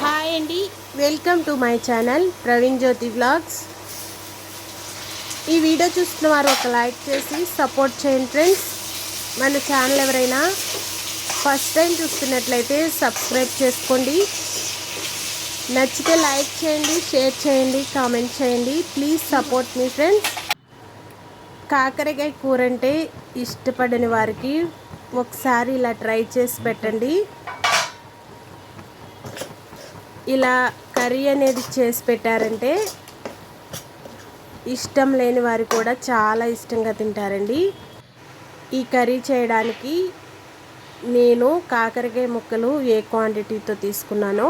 Hi అండి. Welcome to my channel Praveen Jyothi blogs ఈ video చూస్తున్న వారు ఒక లైక్ చేసి సపోర్ట్ చేయండి ఫ్రెండ్స్ మన ఛానల్ ఎవరైనా ఫస్ట్ టైం చూస్తున్నట్లయితే సబ్స్క్రైబ్ చేసుకోండి. నచ్చితే లైక్ చేయండి షేర్ చేయండి కామెంట్ చేయండి. ప్లీజ్ సపోర్ట్ మీ ఫ్రెండ్స్ కాకరకాయ కూర అంటే ఇష్టపడని వారికి ఒకసారి ఇలా ట్రై చేసి పెట్టండి. ఇలా కర్రీ అనేది చేసి పెట్టారంటే ఇష్టం లేని వారు కూడా చాలా ఇష్టంగా తింటారండి. ఈ కర్రీ చేయడానికి నేను కాకరకాయ ముక్కలు ఏ క్వాంటిటీతో తీసుకున్నానో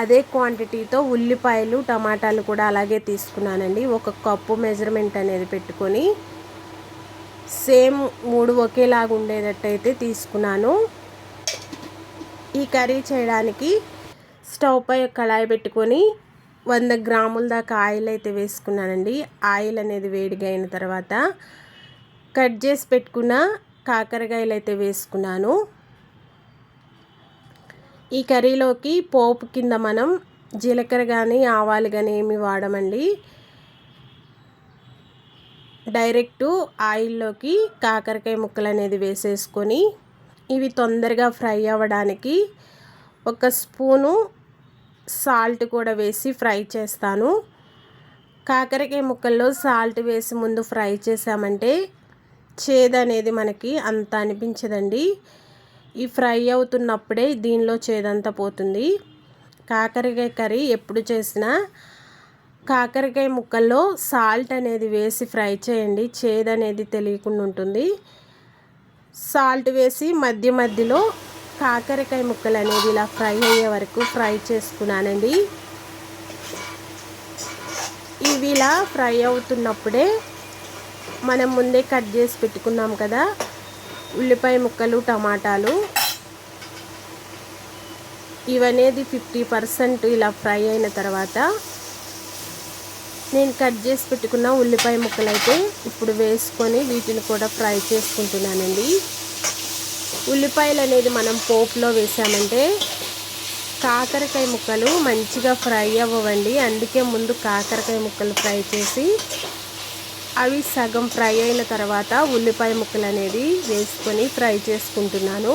అదే క్వాంటిటీతో ఉల్లిపాయలు టమాటాలు కూడా అలాగే తీసుకున్నానండి. ఒక కప్పు మెజర్మెంట్ అనేది పెట్టుకొని సేమ్ మూడు ఒకేలాగా ఉండేటట్టయితే తీసుకున్నాను. ఈ కర్రీ చేయడానికి స్టవ్ పై కళాయి పెట్టుకొని వంద గ్రాముల దాకా ఆయిల్ అయితే వేసుకున్నానండి. ఆయిల్ అనేది వేడిగా అయిన తర్వాత కట్ చేసి పెట్టుకున్న కాకరకాయలు అయితే వేసుకున్నాను. ఈ కర్రీలోకి పోపు కింద మనం జీలకర్ర కానీ ఆవాలు కానీ ఏమి వాడమండి. డైరెక్టు ఆయిల్లోకి కాకరకాయ ముక్కలు అనేది వేసేసుకొని ఇవి తొందరగా ఫ్రై అవ్వడానికి ఒక స్పూను సాల్ట్ కూడా వేసి ఫ్రై చేస్తాను. కాకరకాయ ముక్కల్లో సాల్ట్ వేసి ముందు ఫ్రై చేసామంటే చేదు అనేది మనకి అంత అనిపించదండి. ఈ ఫ్రై అవుతున్నప్పుడే దీనిలో చేదంతా పోతుంది. కాకరకాయ కర్రీ ఎప్పుడు చేసినా కాకరకాయ ముక్కల్లో సాల్ట్ అనేది వేసి ఫ్రై చేయండి. చేదు అనేది తెలియకుండా ఉంటుంది. సాల్ట్ వేసి మధ్య మధ్యలో కాకరకాయ ముక్కలు అనేది ఇలా ఫ్రై అయ్యే వరకు ఫ్రై చేసుకున్నానండి. ఇవి ఇలా ఫ్రై అవుతున్నప్పుడే మనం ముందే కట్ చేసి పెట్టుకున్నాం కదా ఉల్లిపాయ ముక్కలు టమాటాలు. ఇవనేది ఫిఫ్టీ పర్సెంట్ ఇలా ఫ్రై అయిన తర్వాత నేను కట్ చేసి పెట్టుకున్న ఉల్లిపాయ ముక్కలు అయితే ఇప్పుడు వేసుకొని వీటిని కూడా ఫ్రై చేసుకుంటున్నానండి. ఉల్లిపాయలు అనేది మనం పోపులో వేసామంటే కాకరకాయ ముక్కలు మంచిగా ఫ్రై అవ్వండి అందుకే ముందు కాకరకాయ ముక్కలు ఫ్రై చేసి అవి సగం ఫ్రై అయిన తర్వాత ఉల్లిపాయ ముక్కలు అనేది వేసుకొని ఫ్రై చేసుకుంటున్నాను.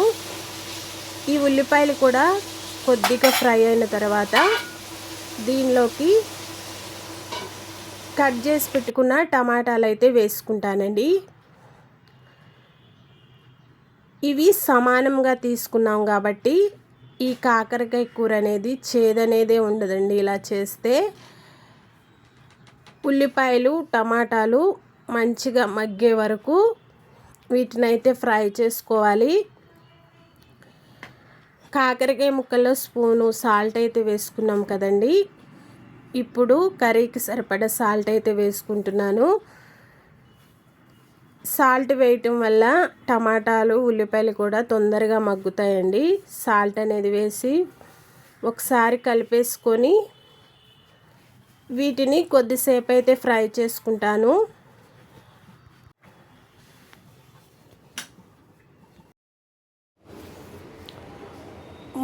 ఈ ఉల్లిపాయలు కూడా కొద్దిగా ఫ్రై అయిన తర్వాత దీనిలోకి కట్ చేసి పెట్టుకున్న టమాటాలు అయితే వేసుకుంటానండి. ఇవి సమానంగా తీసుకున్నాం కాబట్టి ఈ కాకరకాయ కూర అనేది చేదనేదే ఉండదండి. ఇలా చేస్తే ఉల్లిపాయలు టమాటాలు మంచిగా మగ్గే వరకు వీటినైతే ఫ్రై చేసుకోవాలి. కాకరకాయ ముక్కల్లో స్పూను సాల్ట్ అయితే వేసుకున్నాం కదండి. ఇప్పుడు కర్రీకి సరిపడా సాల్ట్ అయితే వేసుకుంటున్నాను. సాల్ట్ వేయటం వల్ల టమాటాలు ఉల్లిపాయలు కూడా తొందరగా మగ్గుతాయండి. సాల్ట్ అనేది వేసి ఒకసారి కలిపేసుకొని వీటిని కొద్దిసేపు అయితే ఫ్రై చేసుకుంటాను.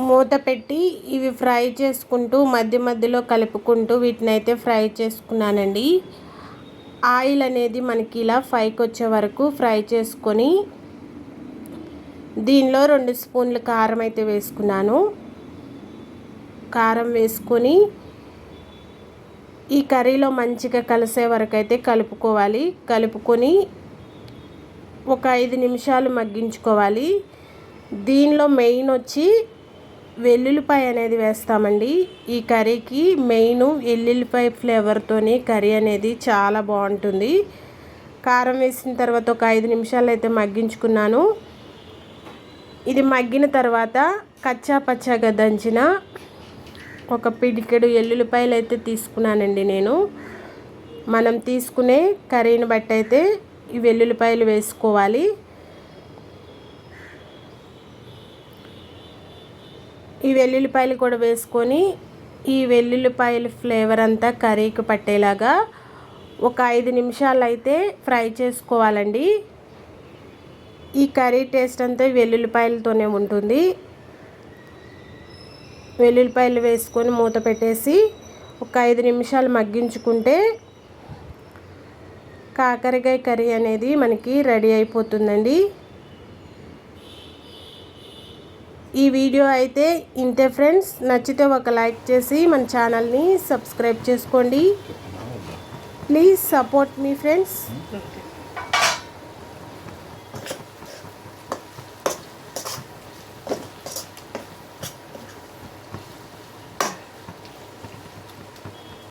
మూత పెట్టి ఇవి ఫ్రై చేసుకుంటూ మధ్య మధ్యలో కలుపుకుంటూ వీటిని అయితే ఫ్రై చేసుకున్నానండి. ఆయిల్ అనేది మనకి ఇలా ఫైకి వచ్చే వరకు ఫ్రై చేసుకొని దీనిలో రెండు స్పూన్లు కారం అయితే వేసుకున్నాను. కారం వేసుకొని ఈ కర్రీలో మంచిగా కలిసే వరకు అయితే కలుపుకోవాలి. కలుపుకొని ఒక ఐదు నిమిషాలు మగ్గించుకోవాలి. దీనిలో మెయిన్ వచ్చి వెల్లుల్లిపాయ అనేది వేస్తామండి. ఈ కర్రీకి మెయిన్ వెల్లుల్లిపాయ ఫ్లేవర్తోని కర్రీ అనేది చాలా బాగుంటుంది. కారం వేసిన తర్వాత ఒక ఐదు నిమిషాలు అయితే మగ్గించుకున్నాను. ఇది మగ్గిన తర్వాత కచ్చా పచ్చాగా దంచిన ఒక పిడికెడు ఎల్లుల్లిపాయలు అయితే తీసుకున్నానండి నేను. మనం తీసుకునే కర్రీని బట్టి అయితే ఈ వెల్లుల్లిపాయలు వేసుకోవాలి. ఈ వెల్లుల్లిపాయలు కూడా వేసుకొని ఈ వెల్లుల్లిపాయల ఫ్లేవర్ అంతా కర్రీకి పట్టేలాగా ఒక ఐదు నిమిషాలు అయితే ఫ్రై చేసుకోవాలండి. ఈ కర్రీ టేస్ట్ అంతా వెల్లుల్లిపాయలతోనే ఉంటుంది. వెల్లుల్లిపాయలు వేసుకొని మూత పెట్టేసి ఒక ఐదు నిమిషాలు మగ్గించుకుంటే కాకరకాయ కర్రీ అనేది మనకి రెడీ అయిపోతుందండి. ఈ వీడియో అయితే ఇంతే ఫ్రెండ్స్. నచ్చితే ఒక లైక్ చేసి మన ఛానల్ని సబ్స్క్రైబ్ చేసుకోండి. Please support me friends